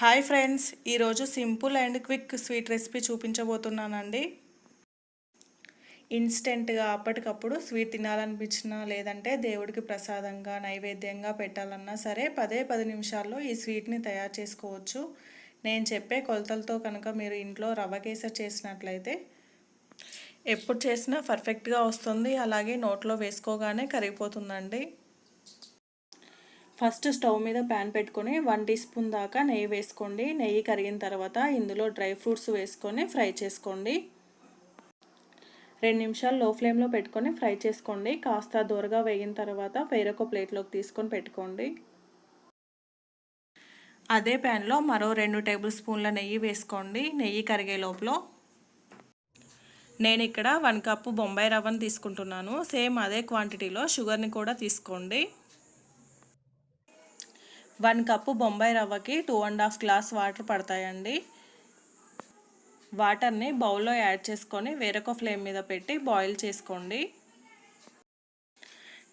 Hi friends ఈరోజు simple and quick sweet recipe చూపించబోతున్నానండి. ఇన్స్టెంట్గా అప్పటికప్పుడు స్వీట్ తినాలనిపించినా లేదంటే దేవుడికి ప్రసాదంగా నైవేద్యంగా పెట్టాలన్నా సరే పదే పది నిమిషాల్లో ఈ స్వీట్ని తయారు చేసుకోవచ్చు. నేను చెప్పే కొలతలతో కనుక మీరు ఇంట్లో రవ్వ కేసరి చేసినట్లయితే ఎప్పుడు చేసినా పర్ఫెక్ట్గా వస్తుంది. అలాగే నోట్లో వేసుకోగానే కరిగిపోతుందండి. ఫస్ట్ స్టవ్ మీద ప్యాన్ పెట్టుకొని వన్ టీ స్పూన్ దాకా నెయ్యి వేసుకోండి. నెయ్యి కరిగిన తర్వాత ఇందులో డ్రై ఫ్రూట్స్ వేసుకొని ఫ్రై చేసుకోండి. రెండు నిమిషాలు లో ఫ్లేమ్లో పెట్టుకొని ఫ్రై చేసుకోండి. కాస్త దూరగా వేగిన తర్వాత వేరొక ప్లేట్లోకి తీసుకొని పెట్టుకోండి. అదే ప్యాన్లో మరో రెండు టేబుల్ స్పూన్ల నెయ్యి వేసుకోండి. నెయ్యి కరిగే లోపల నేను ఇక్కడ వన్ కప్పు బొంబాయి రవ్వను తీసుకుంటున్నాను. సేమ్ అదే క్వాంటిటీలో షుగర్ని కూడా తీసుకోండి. One cup Bombay రవ్వకి two and half glass water పడతాయండి. వాటర్ని బౌల్లో యాడ్ చేసుకొని వేరొక ఫ్లేమ్ మీద పెట్టి బాయిల్ చేసుకోండి.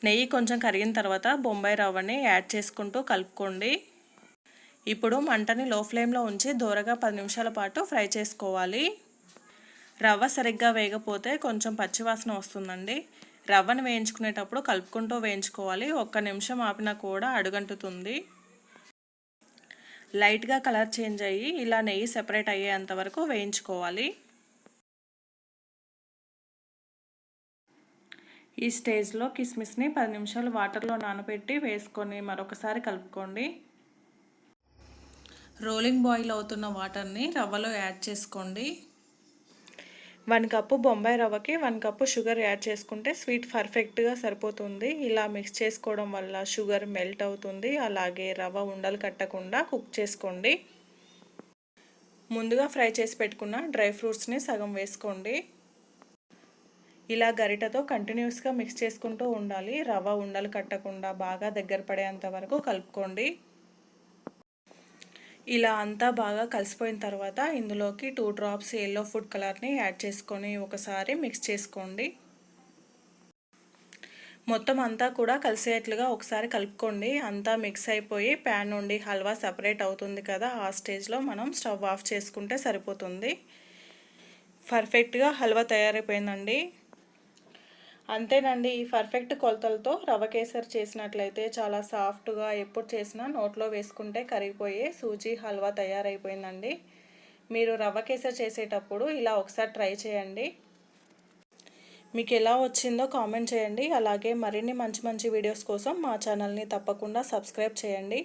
నెయ్యి కొంచెం కరిగిన తర్వాత బొంబాయి రవ్వని యాడ్ చేసుకుంటూ కలుపుకోండి. ఇప్పుడు మంటని లో ఫ్లేమ్లో ఉంచి దూరగా పది నిమిషాల పాటు ఫ్రై చేసుకోవాలి. రవ్వ సరిగ్గా వేగపోతే కొంచెం పచ్చివాసన వస్తుందండి. రవ్వను వేయించుకునేటప్పుడు కలుపుకుంటూ వేయించుకోవాలి. ఒక్క నిమిషం ఆపినా కూడా అడుగంటుతుంది. లైట్గా కలర్ చేంజ్ అయ్యి ఇలా నెయ్యి సెపరేట్ అయ్యేంత వరకు వేయించుకోవాలి. ఈ స్టేజ్లో కిస్మిస్ని పది నిమిషాలు వాటర్లో నానబెట్టి వేసుకొని మరొకసారి కలుపుకోండి. రోలింగ్ బాయిల్ అవుతున్న వాటర్ని రవ్వలో యాడ్ చేసుకోండి. వన్ కప్పు బొంబాయి రవ్వకి వన్ కప్పు షుగర్ యాడ్ చేసుకుంటే స్వీట్ పర్ఫెక్ట్గా సరిపోతుంది. ఇలా మిక్స్ చేసుకోవడం వల్ల షుగర్ మెల్ట్ అవుతుంది. అలాగే రవ్వ ఉండలు కట్టకుండా కుక్ చేసుకోండి. ముందుగా ఫ్రై చేసి పెట్టుకున్న డ్రై ఫ్రూట్స్ని సగం వేసుకోండి. ఇలా గరిటతో కంటిన్యూస్గా మిక్స్ చేసుకుంటూ ఉండాలి. రవ్వ ఉండలు కట్టకుండా బాగా దగ్గర పడేంత వరకు కలుపుకోండి. ఇలా అంతా బాగా కలిసిపోయిన తర్వాత ఇందులోకి టూ డ్రాప్స్ ఎల్లో ఫుడ్ కలర్ని యాడ్ చేసుకొని ఒకసారి మిక్స్ చేసుకోండి. మొత్తం అంతా కూడా కలిసేట్లుగా ఒకసారి కలుపుకోండి. అంతా మిక్స్ అయిపోయి ప్యాన్ నుండి హల్వా సపరేట్ అవుతుంది కదా ఆ స్టేజ్లో మనం స్టవ్ ఆఫ్ చేసుకుంటే సరిపోతుంది. పర్ఫెక్ట్గా హల్వా తయారైపోయిందండి. అంతేనండి ఈ పర్ఫెక్ట్ కొలతలతో రవ కేసరి చేసినట్లయితే చాలా సాఫ్ట్గా ఎప్పుడు చేసినా నోట్లో వేసుకుంటే కరిగిపోయే సూజీ హల్వా తయారైపోయిందండి. మీరు రవ్వ కేసరి చేసేటప్పుడు ఇలా ఒకసారి ట్రై చేయండి. మీకు ఎలా వచ్చిందో కామెంట్ చేయండి. అలాగే మరిన్ని మంచి మంచి వీడియోస్ కోసం మా ఛానల్ని తప్పకుండా సబ్స్క్రైబ్ చేయండి.